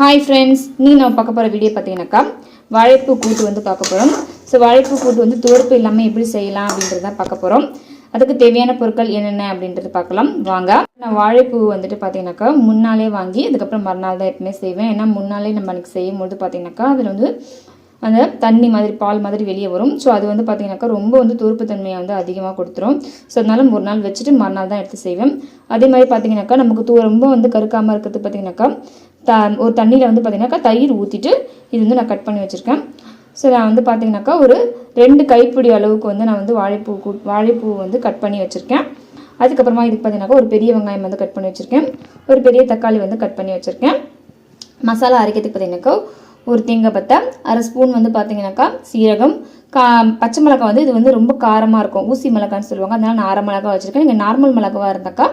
Hi friends நீ நம்ம பார்க்க போகிற வீடியோ பார்த்தீங்கன்னாக்கா வாழைப்பூ கூட்டு வந்து பார்க்க போகிறோம் ஸோ வாழைப்பூ கூட்டு வந்து துவர்ப்பு இல்லாமல் எப்படி செய்யலாம் அப்படின்றத தான் பார்க்க போகிறோம் அதுக்கு தேவையான பொருட்கள் என்னென்ன அப்படின்றது பார்க்கலாம். வாங்க. நான் வாழைப்பூ வந்துட்டு பார்த்தீங்கன்னாக்கா முன்னாலே வாங்கி அதுக்கப்புறம் மறுநாள் தான் எப்பவுமே செய்வேன். ஏன்னா முன்னாலே நம்ம அன்றைக்கி செய்யும் போது பார்த்தீங்கன்னாக்கா அதில் வந்து அந்த தண்ணி மாதிரி பால் மாதிரி வெளியே வரும். ஸோ அது வந்து பார்த்தீங்கன்னாக்கா ரொம்ப வந்து துருப்பு தன்மையை வந்து அதிகமாக கொடுத்துரும். ஸோ அதனால ஒரு நாள் வச்சுட்டு மறுநாள் தான் எடுத்து செய்வேன். அதே மாதிரி பார்த்தீங்கன்னாக்கா நமக்கு தூ ரொம்ப வந்து கருக்காமல் இருக்கிறது பார்த்தீங்கன்னாக்கா த ஒரு தண்ணியில் வந்து பார்த்தீங்கன்னாக்கா தயிர் ஊற்றிட்டு இது வந்து நான் கட் பண்ணி வச்சுருக்கேன். ஸோ நான் வந்து பார்த்தீங்கன்னாக்கா ஒரு ரெண்டு கைப்பிடி அளவுக்கு வந்து நான் வந்து வாழைப்பூ வாழைப்பூ வந்து கட் பண்ணி வச்சுருக்கேன். அதுக்கப்புறமா இதுக்கு பார்த்தீங்கன்னாக்கா ஒரு பெரிய வெங்காயம் வந்து கட் பண்ணி வச்சுருக்கேன். ஒரு பெரிய தக்காளி வந்து கட் பண்ணி வச்சுருக்கேன். மசாலா அரைக்கிறதுக்கு பார்த்தீங்கன்னாக்கா ஒரு தேங்காய் பத்தை அரை ஸ்பூன் வந்து பார்த்தீங்கன்னாக்கா சீரகம் கா பச்சை மிளகாய் வந்து இது வந்து ரொம்ப காரமாக இருக்கும். ஊசி மிளகான்னு சொல்லுவாங்க. அதனால் நான் அரை மிளகா வச்சுருக்கேன். நீங்கள் நார்மல் மிளகாவாக இருந்தாக்கா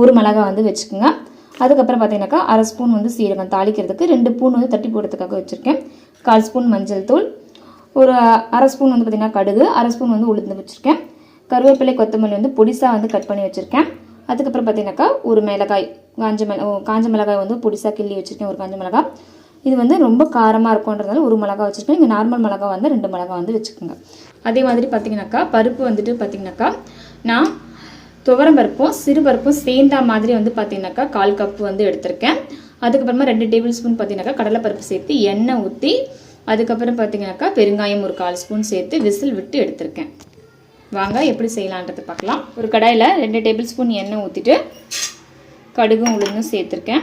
ஒரு மிளகா வந்து வச்சுக்கோங்க. அதுக்கப்புறம் பார்த்தீங்கன்னாக்கா அரை ஸ்பூன் வந்து சீரகம் தாளிக்கிறதுக்கு ரெண்டு பூன் வந்து தட்டி போடுறதுக்காக வச்சுருக்கேன். கால் ஸ்பூன் மஞ்சள் தூள் ஒரு அரை ஸ்பூன் வந்து பார்த்திங்கன்னா கடுகு அரை ஸ்பூன் வந்து உளுந்து வச்சுருக்கேன். கருவேப்பிலை கொத்தமல்லி வந்து பொடிசாக வந்து கட் பண்ணி வச்சுருக்கேன். அதுக்கப்புறம் பார்த்தீங்கன்னாக்கா ஒரு மிளகாய் காஞ்ச மிள காஞ்ச மிளகாய் வந்து பொடிசாக கிள்ளி வச்சுருக்கேன் ஒரு காஞ்ச மிளகாய் இது வந்து ரொம்ப காரமாக இருக்கும்ன்றதுனால ஒரு மிளகா வச்சுருக்கேன். இங்கே நார்மல் மிளகா வந்து ரெண்டு மிளகா வந்து வச்சுக்கோங்க. அதே மாதிரி பார்த்தீங்கன்னாக்கா பருப்பு வந்துட்டு பார்த்தீங்கன்னாக்கா நான் துவரம் பருப்பும் சிறு பருப்பும் சேர்ந்தா மாதிரி வந்து பார்த்தீங்கன்னாக்கா கால் கப்பு வந்து எடுத்திருக்கேன். அதுக்கப்புறமா ரெண்டு டேபிள் ஸ்பூன் பார்த்தீங்கன்னாக்கா கடலைப்பருப்பு சேர்த்து எண்ணெய் ஊற்றி அதுக்கப்புறம் பார்த்தீங்கன்னாக்கா பெருங்காயம் ஒரு கால் ஸ்பூன் சேர்த்து விசில் விட்டு எடுத்திருக்கேன். வாங்க எப்படி செய்யலான்றது பார்க்கலாம் ஒரு கடாயில் ரெண்டு டேபிள் ஸ்பூன் எண்ணெய் ஊற்றிட்டு கடுகும் உளுந்தும் சேர்த்துருக்கேன்.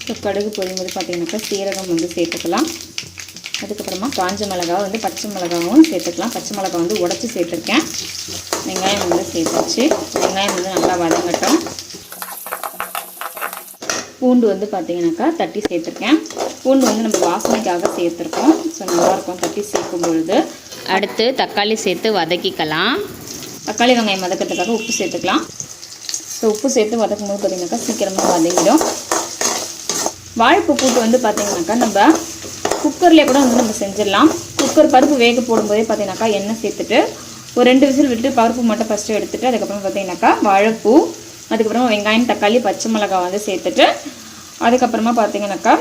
இப்போ கடுகு பொரியும்போது பார்த்தீங்கன்னாக்கா சீரகம் வந்து சேர்த்துக்கலாம். அதுக்கப்புறமா காஞ்ச மிளகா வந்து பச்சை மிளகாவும் சேர்த்துக்கலாம். பச்சை மிளகா வந்து உடச்சி சேர்த்துருக்கேன். வெங்காயம் வந்து சேர்த்துச்சு வெங்காயம் வந்து நல்லா வதங்கட்டும். பூண்டு வந்து பார்த்தீங்கன்னாக்கா தட்டி சேர்த்துருக்கேன். பூண்டு வந்து நம்ம வாசனைக்காக சேர்த்துருக்கோம். ஸோ நல்லாயிருக்கும் தட்டி சேர்க்கும் பொழுது. அடுத்து தக்காளி சேர்த்து வதக்கிக்கலாம். தக்காளி வெங்காயம் வதக்கிறதுக்காக உப்பு சேர்த்துக்கலாம். ஸோ உப்பு சேர்த்து வதக்கும் போது பார்த்தீங்கன்னாக்கா சீக்கிரமாக வதங்கிடும். வாழைப்பு கூட்டு வந்து பார்த்தீங்கன்னாக்கா நம்ம குக்கர்லேயே கூட வந்து நம்ம செஞ்சிடலாம். குக்கர் பருப்பு வேக போடும்போதே பார்த்தீங்கன்னாக்கா எண்ணெய் சேர்த்துட்டு ஒரு ரெண்டு விசில் விட்டு பருப்பு மட்டும் ஃபஸ்ட்டு எடுத்துட்டு அதுக்கப்புறம் பார்த்தீங்கன்னாக்கா வாழைப்பூ அதுக்கப்புறமா வெங்காயம் தக்காளி பச்சை மிளகாய் வந்து சேர்த்துட்டு அதுக்கப்புறமா பார்த்தீங்கன்னாக்கா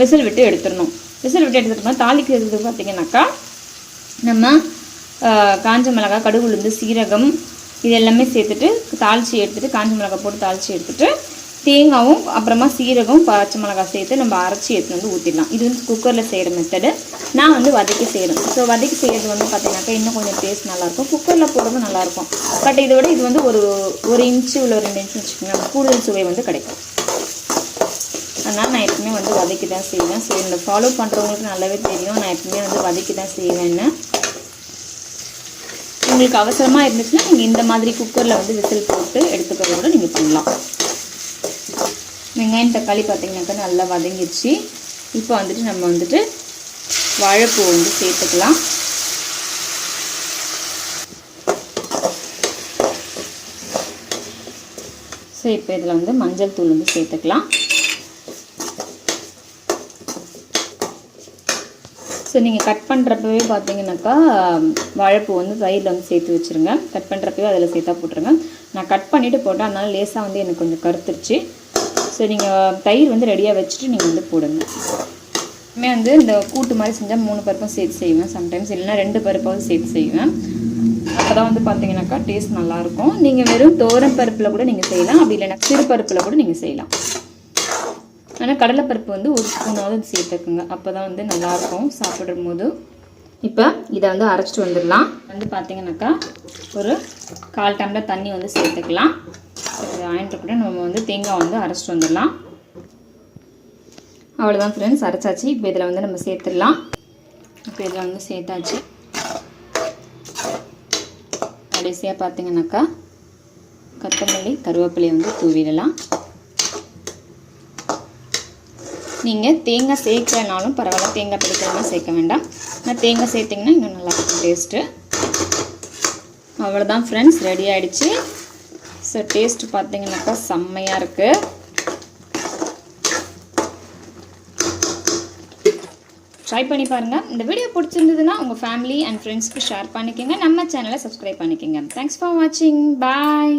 விசில் விட்டு எடுத்துடணும். விசில் விட்டு எடுத்துட்டோம்னா தாளிக்கிறதுக்கு பார்த்தீங்கன்னாக்கா நம்ம காஞ்ச மிளகாய் கடுகு உளுந்து சீரகம் இது எல்லாமே சேர்த்துட்டு தாளித்து எடுத்துட்டு காஞ்ச மிளகாய் போட்டு தாளித்து எடுத்துகிட்டு தேங்காவும் அப்புறமா சீரகம் பச்சை மிளகாய் சேர்த்து நம்ம அரைச்சி எடுத்து வந்து ஊற்றிடலாம் இது வந்து குக்கரில் செய்கிற மெத்தடு நான் வந்து வதக்கி செய்கிறேன் ஸோ வதக்கி செய்கிறது வந்து பார்த்தீங்கன்னாக்கா இன்னும் கொஞ்சம் டேஸ்ட் நல்லாயிருக்கும். குக்கரில் போடுறது நல்லாயிருக்கும். பட் இதை விட இது வந்து ஒரு ஒரு இன்ச்சு உள்ள ரெண்டு இன்ச்சு வச்சுக்கோங்க. கூடுதல் சுவை வந்து கிடைக்கும். அதனால் நான் எப்பவுமே வந்து வதக்கி தான் செய்வேன். ஸோ இந்த ஃபாலோ பண்ணுறவங்களுக்கு நல்லாவே தெரியும். நான் எப்பவுமே வந்து வதக்கி தான் செய்வேன்னு. உங்களுக்கு அவசரமாக இருந்துச்சுன்னா நீங்கள் இந்த மாதிரி குக்கரில் வந்து விசில் போட்டு எடுத்துக்கிறதோட நீங்கள் பண்ணலாம். வெங்காயம் தக்காளி பார்த்திங்கனாக்கா நல்லா வதங்கிடுச்சு. இப்போ வந்துட்டு நம்ம வந்துட்டு வாழைப்பூ வந்து சேர்த்துக்கலாம். ஸோ இப்போ இதில் வந்து மஞ்சள் தூள் வந்து சேர்த்துக்கலாம். ஸோ நீங்கள் கட் பண்ணுறப்பவே பார்த்தீங்கன்னாக்கா வாழைப்பூ வந்து சைடில் வந்து சேர்த்து வச்சுருங்க. கட் பண்ணுறப்பவே அதில் சேர்த்தா போட்டுருங்க. நான் கட் பண்ணிவிட்டு போட்டேன். அதனால் லேசாக வந்து எனக்கு கொஞ்சம் கருத்துருச்சு. ஸோ நீங்கள் தயிர் வந்து ரெடியாக வச்சுட்டு நீங்கள் வந்து போடுங்க. எப்பவுமே வந்து இந்த கூட்டு மாதிரி செஞ்சால் மூணு பருப்பும் சேர்த்து செய்வேன். சம்டைம்ஸ் இல்லைன்னா ரெண்டு பருப்பாவது சேர்த்து செய்வேன். அப்போ தான் வந்து பார்த்தீங்கன்னாக்கா டேஸ்ட் நல்லாயிருக்கும். நீங்கள் வெறும் தோரம் பருப்பில் கூட நீங்கள் செய்யலாம். அப்படி இல்லைன்னா சிறு பருப்பில் கூட நீங்கள் செய்யலாம். ஆனால் கடலைப்பருப்பு வந்து ஒரு ஸ்பூனாவது சேர்த்துக்குங்க. அப்போ தான் வந்து நல்லாயிருக்கும் சாப்பிடும் போது இப்போ இதை வந்து அரைச்சிட்டு வந்துடலாம். வந்து பார்த்தீங்கன்னாக்கா ஒரு கால் டம்ளர் தண்ணி வந்து சேர்த்துக்கலாம். இது ஆயிட்டு கூட நம்ம வந்து தேங்காய் வந்து அரைச்சிட்டு வந்துடலாம். அவ்வளோதான் ஃப்ரெண்ட்ஸ் அரைச்சாச்சு. இப்போ இதில் வந்து நம்ம சேர்த்துடலாம். இப்போ இதில் வந்து சேர்த்தாச்சு. கடைசியாக பார்த்தீங்கன்னாக்கா கொத்தமல்லி கருவேப்பிலையை வந்து தூவிடலாம். நீங்கள் தேங்காய் சேர்க்கலனாலும் பரவாயில்ல. தேங்காய் பிடிக்கிறதுனா சேர்க்க வேண்டாம். ஆனால் தேங்காய் சேர்த்திங்கன்னா இன்னும் நல்லாயிருக்கும் டேஸ்ட்டு அவ்வளோதான் ஃப்ரெண்ட்ஸ் ரெடி ஆகிடுச்சு ஸோ டேஸ்ட் பார்த்தீங்கன்னாக்கா செம்மையாக இருக்குது ட்ரை பண்ணி பாருங்கள் இந்த வீடியோ பிடிச்சிருந்ததுன்னா உங்கள் ஃபேமிலி அண்ட் ஃப்ரெண்ட்ஸ்க்கு ஷேர் பண்ணிக்கோங்க. நம்ம சேனலை சப்ஸ்கிரைப் பண்ணிக்கோங்க. தேங்க்ஸ் ஃபார் வாட்சிங் பாய்